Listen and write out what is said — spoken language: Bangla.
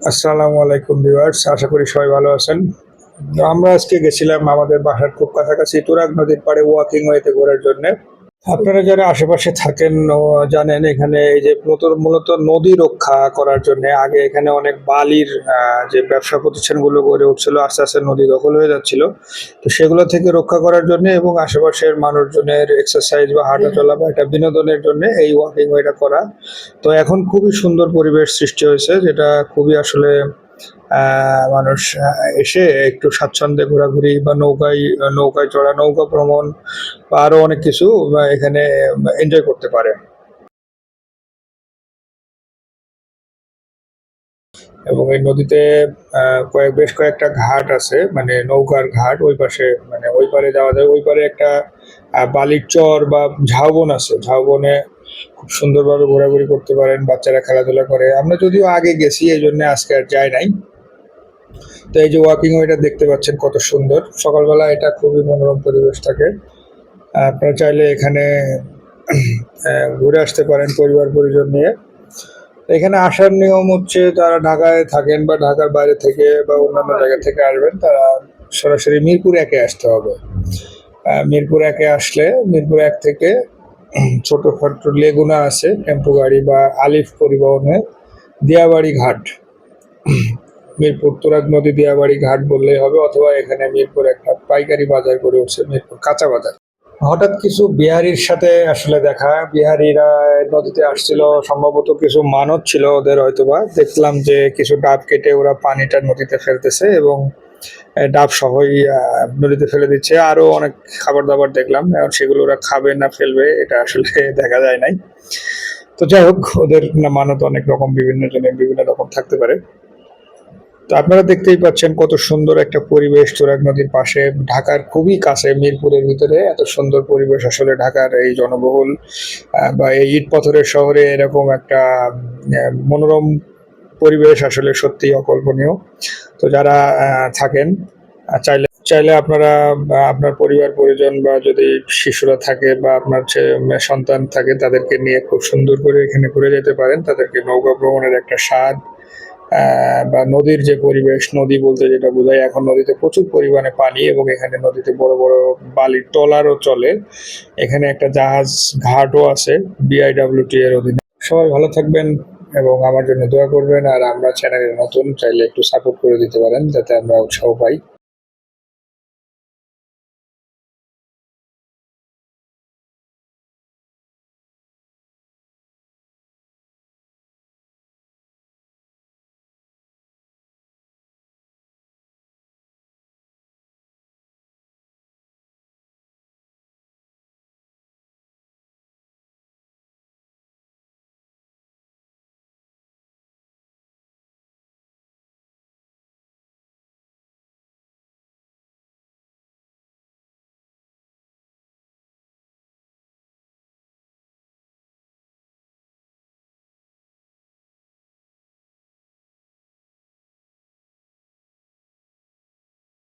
আসসালামু আলাইকুম ভিউয়ার্স, আশা করি সবাই ভালো আছেন। আমরা আজকে গেছিলাম আমাদের বাসার খুব কাছাকাছি তুরাগ নদীর পাড়ে ওয়াকিং ওয়েতে ঘোরার জন্য। আপনারা যারা আশেপাশে থাকেন জানেন, এখানে এই যে মূলত নদী রক্ষা করার জন্য আগে এখানে অনেক বালির যে ব্যবসা প্রতিষ্ঠানগুলো গড়ে উঠছিল, আস্তে আস্তে নদী দখল হয়ে যাচ্ছিল। তো সেগুলো থেকে রক্ষা করার জন্য এবং আশেপাশের মানুষজনের এক্সারসাইজ বা হাঁটা চলা বা একটা বিনোদনের জন্য এই ওয়াকিং ওয়েটা করা। তো এখন খুবই সুন্দর পরিবেশ সৃষ্টি হয়েছে, যেটা খুবই আসলে মানুষ এসে একটু স্বাচ্ছন্দ্যে ঘোরাঘুরি বা নৌকায় নৌকায় চড়া, নৌকা ভ্রমণ বা আরও অনেক কিছু এখানে এনজয় করতে পারে। এবং এই নদীতে কয়েক, বেশ কয়েকটা ঘাট আছে মানে নৌকার ঘাট ওই পাশে মানে ওই পারে যাওয়া যায়। ওই পারে একটা বালির চর বা ঝাউবন আছে। ঝাউবনে খুব সুন্দরভাবে ঘোরাঘুরি করতে পারেন, বাচ্চারা খেলাধুলা করে। আমরা যদিও আগে গেছি, এই জন্য আজকে আর যাই নাই। তো এই যে ওয়াকিং ওয়েটা দেখতে পাচ্ছেন কত সুন্দর। সকালবেলা এটা খুবই মনোরম পরিবেশ থাকে। আপনারা চাইলে এখানে ঘুরে আসতে পারেন পরিবার, পরিজন নিয়ে। এখানে আসার নিয়ম হচ্ছে তারা ঢাকায় থাকেন বা ঢাকার বাইরে থেকে বা অন্যান্য জায়গা থেকে আসবেন, তারা সরাসরি মিরপুর একে আসতে হবে। মিরপুর একে আসলে মিরপুর এক থেকে, ছোটখাটো লেগুনা আছে টেম্পো গাড়ি বা আলিফ পরিবহনে, দিয়াবাড়ি ঘাট। মিরপুর তুরাগ নদী, দিয়াবাড়ি ঘাট বললেই হবে, অথবা এখানে মিরপুর একটা পাইকারি বাজার করে উঠছে, মিরপুর কাঁচা বাজার। হঠাৎ কিছু বিহারির সাথে আসলে দেখা। বিহারিরা নদীতে আসছিল, সম্ভবত কিছু মানত ছিল ওদের হয়তোবা। দেখলাম যে কিছু ডাব কেটে ওরা পানিটা নদীতে ফেলতেছে এবং ডাব সহই নদীতে ফেলে দিচ্ছে। আরও অনেক খাবার দাবার দেখলাম, এখন সেগুলো ওরা খাবে না ফেলবে, এটা আসলে দেখা যায় নাই। তো যাই হোক, ওদের মানত অনেক রকম, বিভিন্ন জনের বিভিন্ন রকম থাকতে পারে। তো আপনারা দেখতেই পাচ্ছেন কত সুন্দর একটা পরিবেশ তুরাগ নদীর পাশে। ঢাকার খুবই কাছে মিরপুরের ভিতরে এত সুন্দর পরিবেশ। আসলে ঢাকার এই জনবহুল বা এই ইট পাথরের শহরে এরকম একটা মনোরম পরিবেশ আসলে সত্যি অকল্পনীয়। তো যারা থাকেন চাইলে চাইলে আপনারা আপনার পরিবার, পরিজন বা যদি শিশুরা থাকে বা আপনার সন্তান থাকে তাদেরকে নিয়ে খুব সুন্দর করে এখানে ঘুরে যেতে পারেন। তাদেরকে নৌকা ভ্রমণের একটা স্বাদ বা নদীর যে পরিবেশ, নদী বলতে যেটা বোঝায়, এখন নদীতে প্রচুর পরিমাণে পানি এবং এখানে নদীতে বড় বড় বালির ট্রলারও চলে। এখানে একটা জাহাজ ঘাটও আছে বিআইডাব্লিউটি এর অধীনে। সবাই ভালো থাকবেন এবং আমার জন্য দোয়া করবেন, আর আমরা চ্যানেলে নতুন, চাইলে একটু সাপোর্ট করে দিতে পারেন, যাতে আমরা উৎসাহ পাই।